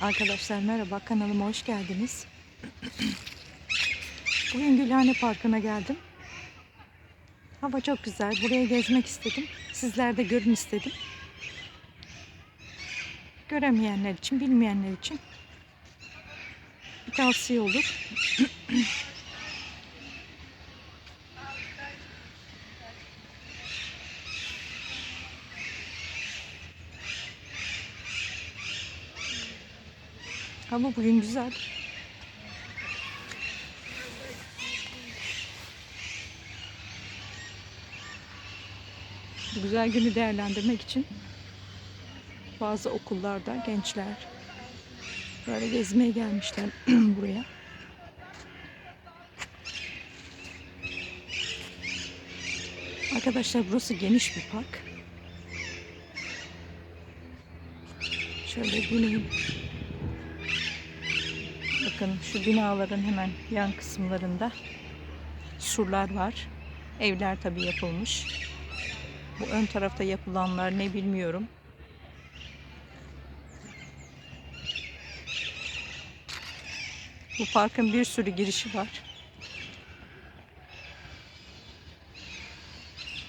Arkadaşlar merhaba kanalıma hoş geldiniz. Bugün Gülhane Parkı'na geldim. Hava çok güzel. Buraya gezmek istedim. Sizler de görün istedim. Göremeyenler için, bilmeyenler için bir tavsiye olur. Hava bugün güzel. Bu güzel günü değerlendirmek için bazı okullarda gençler böyle gezmeye gelmişler buraya. Arkadaşlar burası geniş bir park. Şöyle bineyim. Bakın şu binaların hemen yan kısımlarında surlar var. Evler tabii yapılmış. Bu ön tarafta yapılanlar ne bilmiyorum. Bu parkın bir sürü girişi var.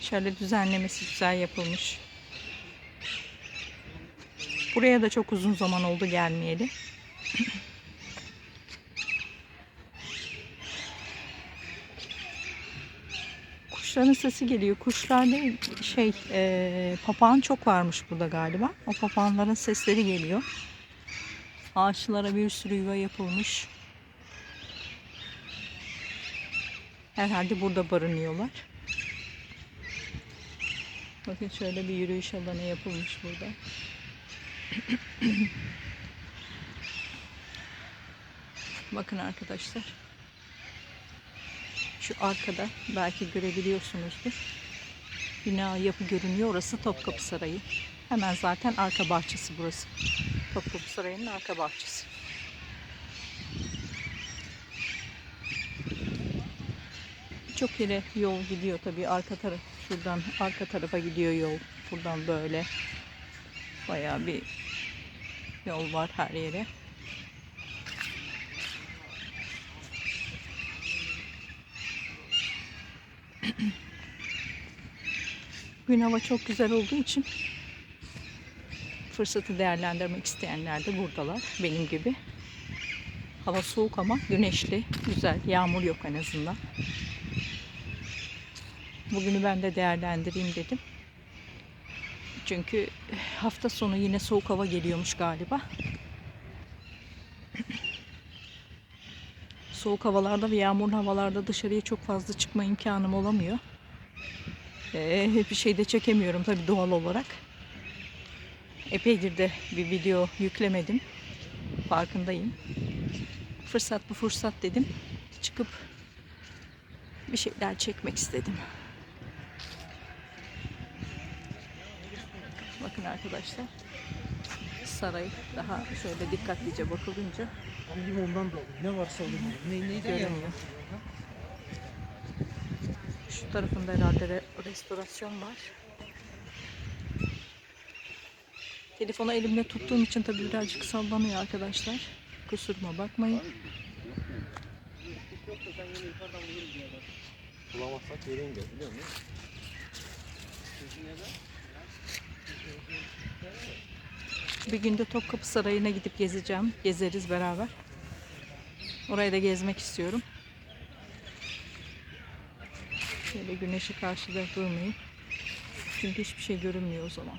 Şöyle düzenlemesi güzel yapılmış. Buraya da çok uzun zaman oldu gelmeyeli. Kuşların sesi geliyor. Kuşlar değil şey e, papağan çok varmış burada galiba. O papağanların sesleri geliyor. Ağaçlara bir sürü yuva yapılmış. Herhalde burada barınıyorlar. Bakın şöyle bir yürüyüş alanı yapılmış burada. Bakın arkadaşlar. Şu arkada belki görebiliyorsunuzdur. Bina yapı görünüyor. Orası Topkapı Sarayı. Hemen zaten arka bahçesi burası. Topkapı Sarayı'nın arka bahçesi. Çok yere yol gidiyor tabii arka taraf. Şuradan arka tarafa gidiyor yol. Buradan böyle bayağı bir yol var her yere. Gün hava çok güzel olduğu için fırsatı değerlendirmek isteyenler de buradalar benim gibi. Hava soğuk ama güneşli, güzel. Yağmur yok en azından. Bugünü ben de değerlendireyim dedim. Çünkü hafta sonu yine soğuk hava geliyormuş galiba. Soğuk havalarda ve yağmurlu havalarda dışarıya çok fazla çıkma imkanım olamıyor. Ee, bir şey de çekemiyorum tabii doğal olarak. Epeydir de bir video yüklemedim. Farkındayım. Fırsat bu fırsat dedim. Çıkıp bir şeyler çekmek istedim. Bakın arkadaşlar. Saray daha şöyle dikkatlice bakılınca Alayım ondan da alayım. Ne varsa alayım. Ne, neyden yapalım? Şu tarafında herhalde re- restorasyon var. Telefonu elimde tuttuğum için tabii birazcık sallanıyor arkadaşlar. Kusuruma bakmayın. Bulamazsak vereyim de biliyor musun? Bir günde Topkapı Sarayı'na gidip gezeceğim. Gezeriz beraber. Orayı da gezmek istiyorum. Şöyle güneşi karşıda durmayayım. Çünkü hiçbir şey görünmüyor o zaman.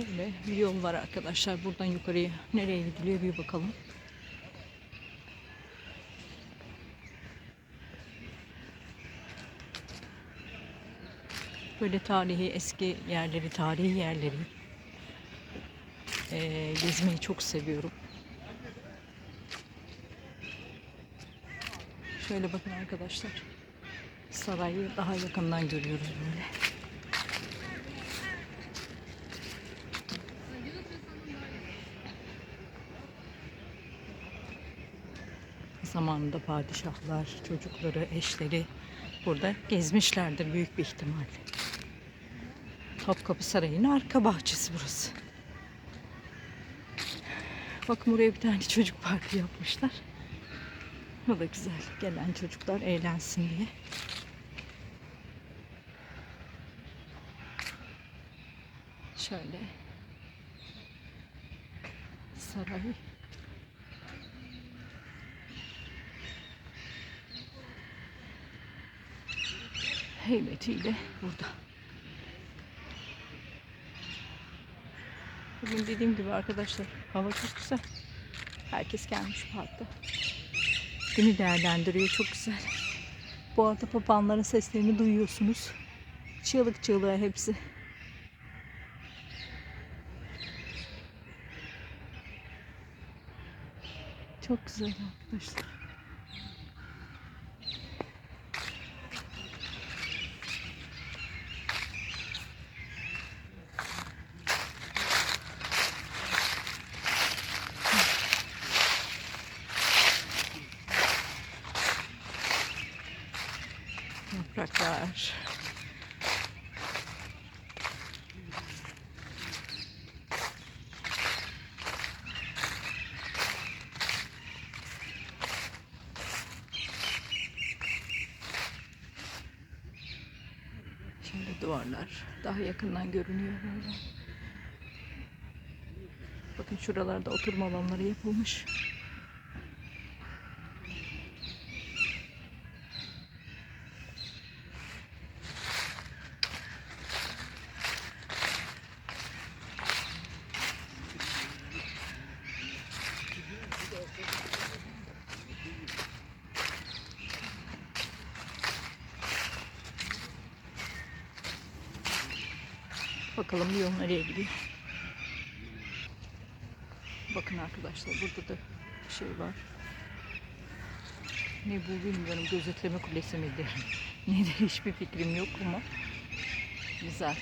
Şöyle bir yol var arkadaşlar. Buradan yukarıya nereye gidiliyor bir bakalım. Böyle tarihi eski yerleri, tarihi yerleri eee, gezmeyi çok seviyorum. Şöyle bakın arkadaşlar. Sarayı daha yakından görüyoruz böyle. Zamanında padişahlar, çocukları, eşleri burada gezmişlerdir büyük bir ihtimalle. Topkapı Sarayı'nın arka bahçesi burası. Bakın buraya bir tane çocuk parkı yapmışlar. Bu da güzel. Gelen çocuklar eğlensin diye. Şöyle. Saray. Heybetiyle burada. Bugün dediğim gibi arkadaşlar hava çok güzel. Herkes gelmiş parkta. Günü değerlendiriyor çok güzel. Bu arada papağanların seslerini duyuyorsunuz. Çığlık çığlığa hepsi. Çok güzel arkadaşlar. Yapraklar. Şimdi duvarlar daha yakından görünüyor böyle. Bakın şuralarda oturma alanları yapılmış. Bakalım yol nereye gidiyor. Bakın arkadaşlar burada da bir şey var. Ne bu bilmiyorum. Gözetleme kulesi midir? Nedir hiçbir fikrim yok ama güzel.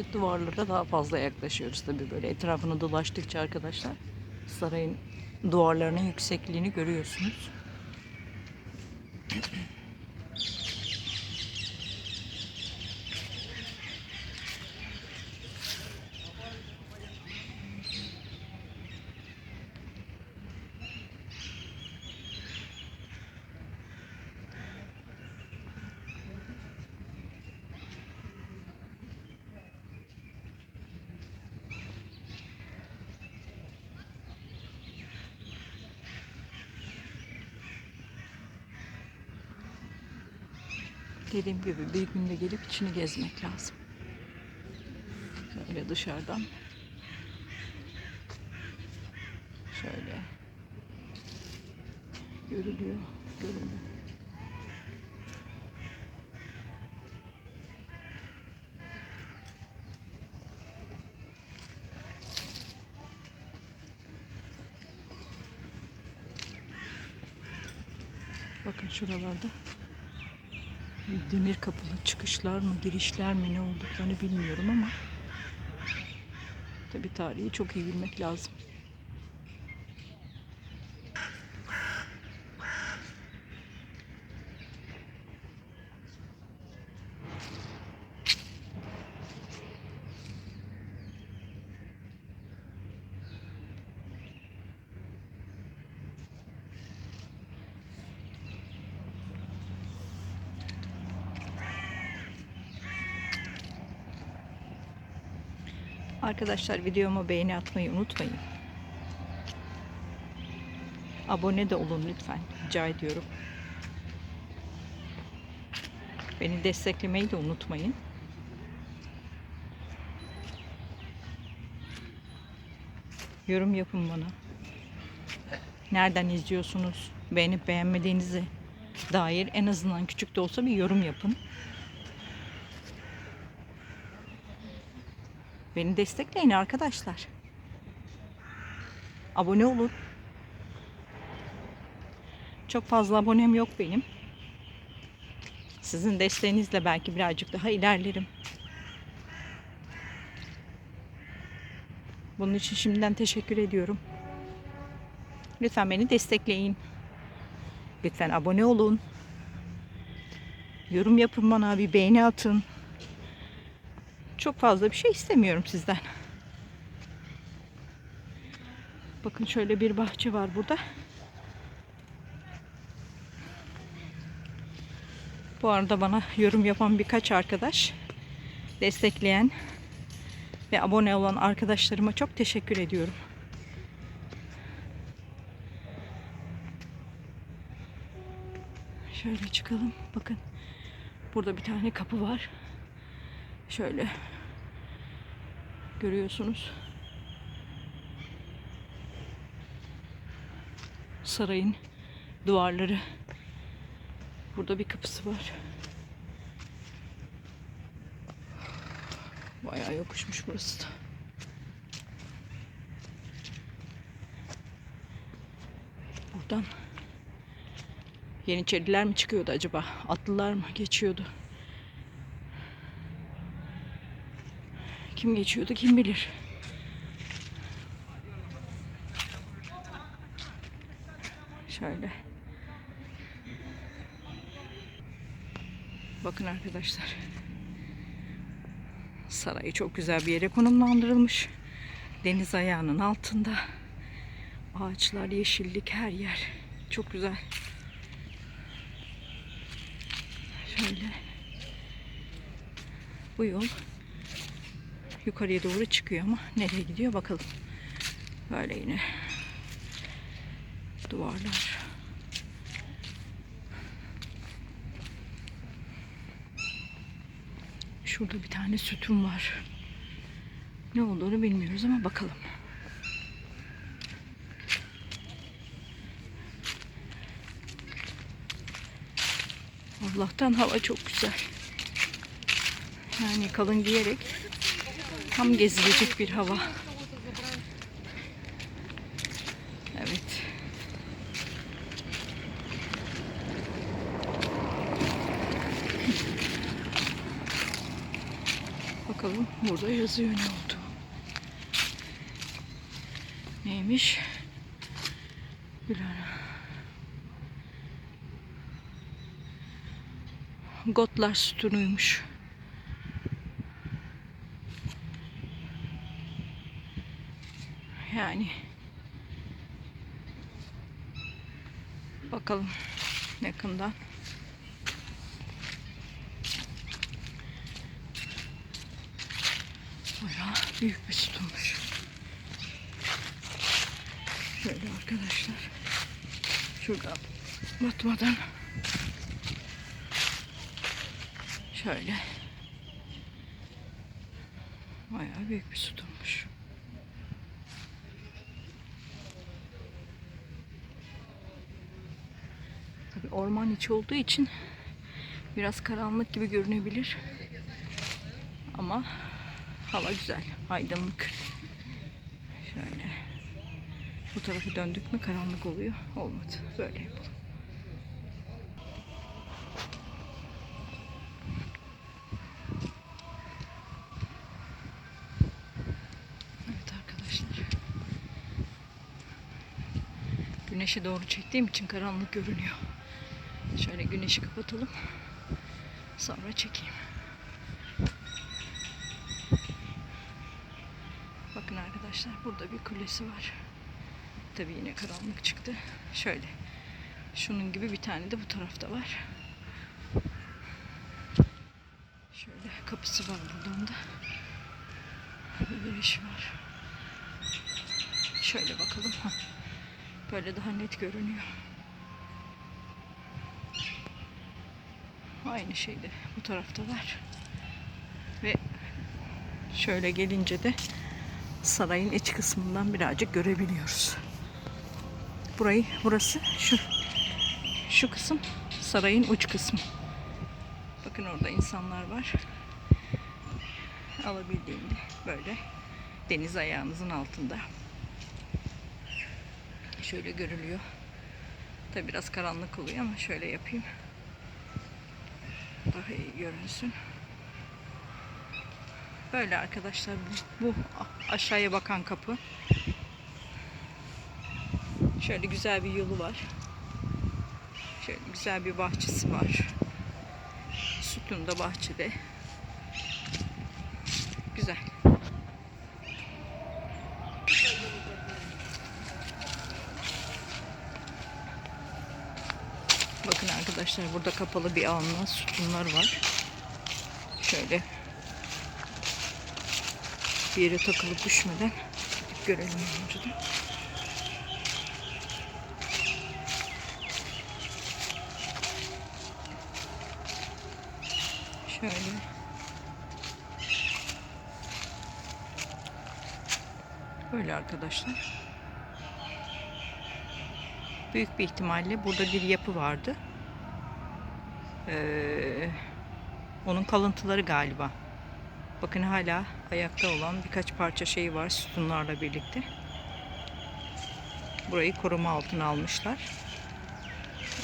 Gittikçe duvarlara daha fazla yaklaşıyoruz tabii böyle etrafını dolaştıkça arkadaşlar. Sarayın duvarlarının yüksekliğini görüyorsunuz. Dediğim gibi bir günde gelip içini gezmek lazım. Şöyle dışarıdan. Şöyle. Görülüyor. Görünüyor. Bakın şuralarda demir kapılı çıkışlar mı, girişler mi ne olduklarını bilmiyorum ama tabi tarihi çok iyi bilmek lazım. Arkadaşlar videoma beğeni atmayı unutmayın. Abone de olun lütfen. Rica ediyorum. Beni desteklemeyi de unutmayın. Yorum yapın bana. Nereden izliyorsunuz? Beğenip beğenmediğinizi dair en azından küçük de olsa bir yorum yapın. Beni destekleyin arkadaşlar. Abone olun. Çok fazla abonem yok benim. Sizin desteğinizle belki birazcık daha ilerlerim. Bunun için şimdiden teşekkür ediyorum. Lütfen beni destekleyin. Lütfen abone olun. Yorum yapın bana, bir beğeni atın. Çok fazla bir şey istemiyorum sizden. Bakın şöyle bir bahçe var burada. Bu arada bana yorum yapan birkaç arkadaş, destekleyen ve abone olan arkadaşlarıma çok teşekkür ediyorum. Şöyle çıkalım. Bakın. Burada bir tane kapı var. Şöyle görüyorsunuz. Sarayın duvarları. Burada bir kapısı var. Bayağı yokuşmuş burası da. Buradan Yeniçeriler mi çıkıyordu acaba? Atlılar mı geçiyordu? Kim geçiyordu kim bilir. Şöyle. Bakın arkadaşlar. Sarayı çok güzel bir yere konumlandırılmış. Deniz ayağının altında. Ağaçlar, yeşillik her yer. Çok güzel. Şöyle. Bu yol yukarıya doğru çıkıyor ama nereye gidiyor bakalım. Böyle yine duvarlar. Şurada bir tane sütun var. Ne olduğunu bilmiyoruz ama bakalım. Allah'tan hava çok güzel. Yani kalın giyerek tam gezilecek bir hava. Evet. Bakalım burada yazıyor ne oldu. Neymiş? Güler. Gotlar sütunuymuş. Yani bakalım yakından. Bayağı büyük bir sütunmuş. Şöyle arkadaşlar. Şuradan batmadan Şöyle. Bayağı büyük bir sütunmuş. Tabii içi olduğu için biraz karanlık gibi görünebilir. Ama hava güzel, aydınlık. Şöyle. Bu tarafı döndük mü karanlık oluyor. Olmadı. Böyle yapalım. Güneşe doğru çektiğim için karanlık görünüyor. Şöyle güneşi kapatalım. Sonra çekeyim. Bakın arkadaşlar burada bir kulesi var. Tabii yine karanlık çıktı. Şöyle. Şunun gibi bir tane de bu tarafta var. Şöyle kapısı var buradan da. Şey var. Şöyle bakalım. Böyle daha net görünüyor. Aynı şeyde bu tarafta var. Ve şöyle gelince de sarayın iç kısmından birazcık görebiliyoruz. Burayı, burası şu şu kısım sarayın uç kısmı. Bakın orada insanlar var. alabildiğinde böyle deniz ayağınızın altında. Şöyle görülüyor. Tabi biraz karanlık oluyor ama şöyle yapayım. Daha iyi görünsün. Böyle arkadaşlar bu, bu aşağıya bakan kapı. Şöyle güzel bir yolu var. Şöyle güzel bir bahçesi var. Sütun da bahçede. Güzel. Bakın arkadaşlar burada kapalı bir alana sütunlar var. Şöyle bir yere takılıp düşmeden görelim önceden. Şöyle. Böyle arkadaşlar. Büyük bir ihtimalle burada bir yapı vardı. Ee, onun kalıntıları galiba. Bakın hala ayakta olan birkaç parça şey var sütunlarla birlikte. Burayı koruma altına almışlar.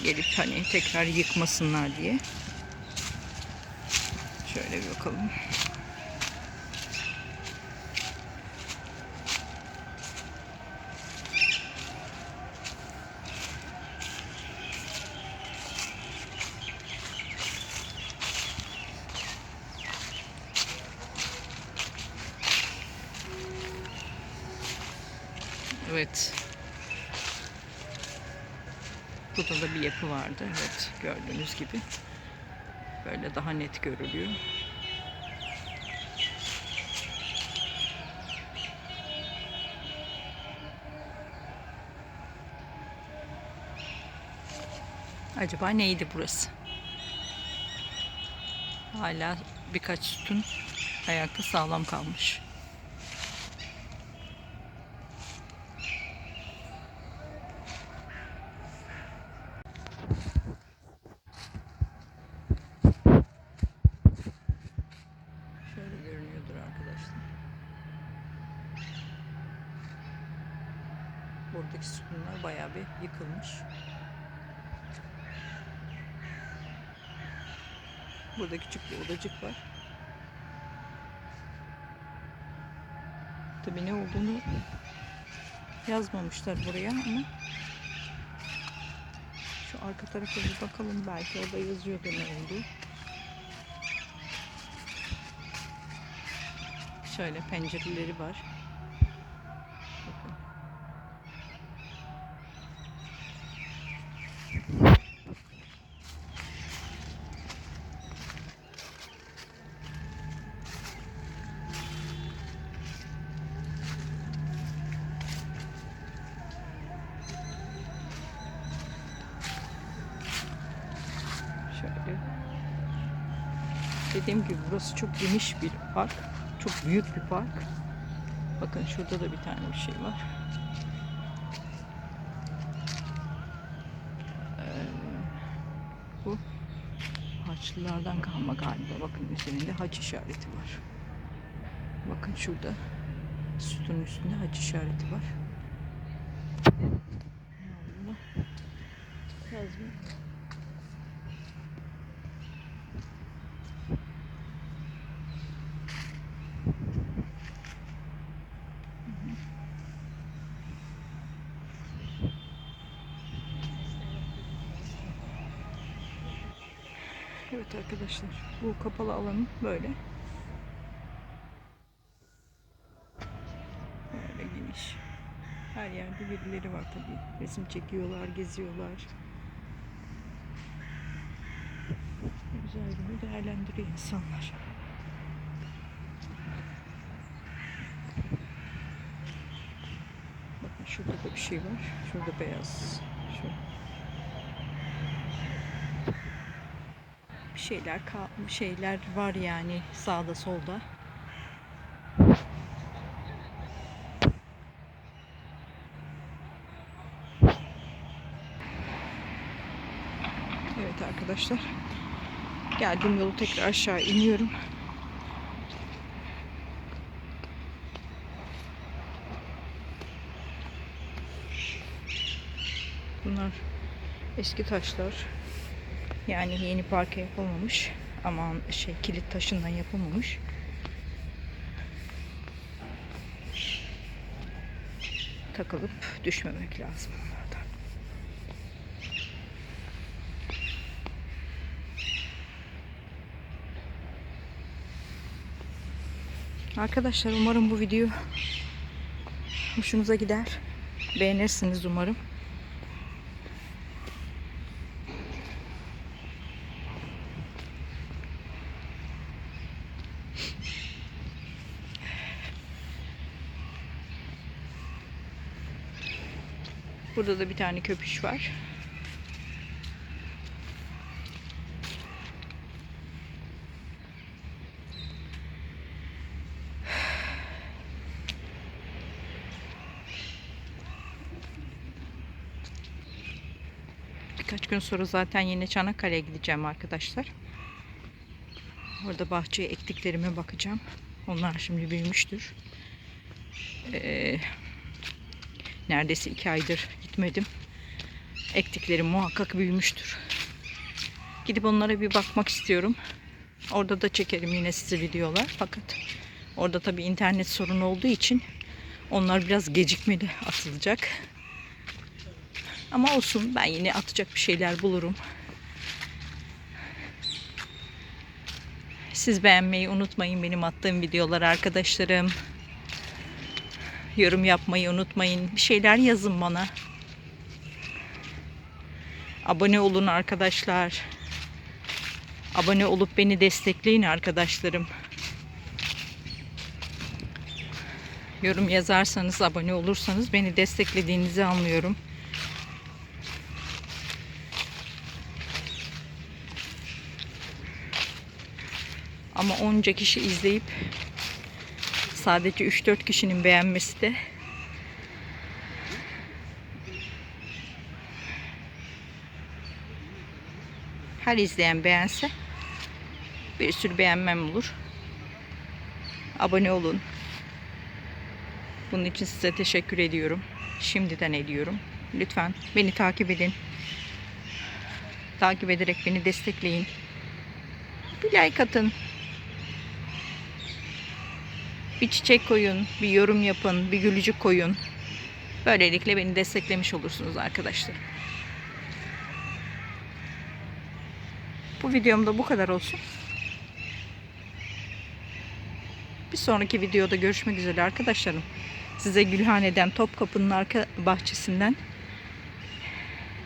Gelip hani tekrar yıkmasınlar diye. Şöyle bir bakalım. Evet. Burada da bir yapı vardı. Evet gördüğünüz gibi. Böyle daha net görülüyor. Acaba neydi burası? Hala birkaç sütun ayakta sağlam kalmış. Şöyle görünüyordur arkadaşlar. Buradaki sütunlar bayağı bir yıkılmış. Burada küçük bir odacık var. Tabii ne olduğunu yazmamışlar buraya ama şu arka tarafa bir bakalım belki orada yazıyordur ne olduğu. Şöyle pencereleri var. Bakın. Şöyle. Dediğim gibi burası çok geniş bir park. Çok büyük bir park. Bakın şurada da bir tane bir şey var. Ee, bu Haçlılardan kalma galiba. Bakın üzerinde haç işareti var. Bakın şurada sütunun üstünde haç işareti var. Ne oldu? Yazmıyor. Evet arkadaşlar bu kapalı alanın böyle. Böyle geniş. Her yerde birileri var tabii. Resim çekiyorlar, geziyorlar. Güzel günü değerlendiriyor insanlar. Bakın şurada da bir şey var. Şurada beyaz. bir şeyler şeyler var yani sağda solda. Evet arkadaşlar. Geldiğim yolu tekrar aşağı iniyorum. Bunlar eski taşlar. Yani yeni parke yapılmamış. Ama şey kilit taşından yapılmamış. Takılıp düşmemek lazım onlardan. Arkadaşlar umarım bu video hoşunuza gider. Beğenirsiniz umarım. Burada da bir tane köpüş var. Birkaç gün sonra zaten yine Çanakkale'ye gideceğim arkadaşlar. Orada bahçeye ektiklerime bakacağım. Onlar şimdi büyümüştür. Ee, neredeyse iki aydır gitmedim. Ektiklerim muhakkak büyümüştür. Gidip onlara bir bakmak istiyorum. Orada da çekerim yine size videolar. Fakat orada tabi internet sorunu olduğu için onlar biraz gecikmeli atılacak. Ama olsun ben yine atacak bir şeyler bulurum. Siz beğenmeyi unutmayın benim attığım videoları arkadaşlarım. Yorum yapmayı unutmayın. Bir şeyler yazın bana. Abone olun arkadaşlar. Abone olup beni destekleyin arkadaşlarım. Yorum yazarsanız, abone olursanız beni desteklediğinizi anlıyorum. Ama onca kişi izleyip sadece 3-4 kişinin beğenmesi de her izleyen beğense bir sürü beğenmem olur. Abone olun. Bunun için size teşekkür ediyorum. Şimdiden ediyorum. Lütfen beni takip edin. Takip ederek beni destekleyin. Bir like atın. Bir çiçek koyun, bir yorum yapın, bir gülücük koyun. Böylelikle beni desteklemiş olursunuz arkadaşlar. Bu videomda bu kadar olsun. Bir sonraki videoda görüşmek üzere arkadaşlarım. Size Gülhane'den Topkapı'nın arka bahçesinden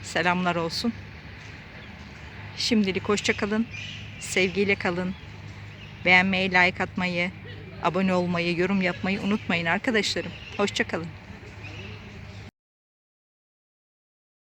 selamlar olsun. Şimdilik hoşça kalın. Sevgiyle kalın. Beğenmeyi, like atmayı, abone olmayı, yorum yapmayı unutmayın arkadaşlarım. Hoşça kalın.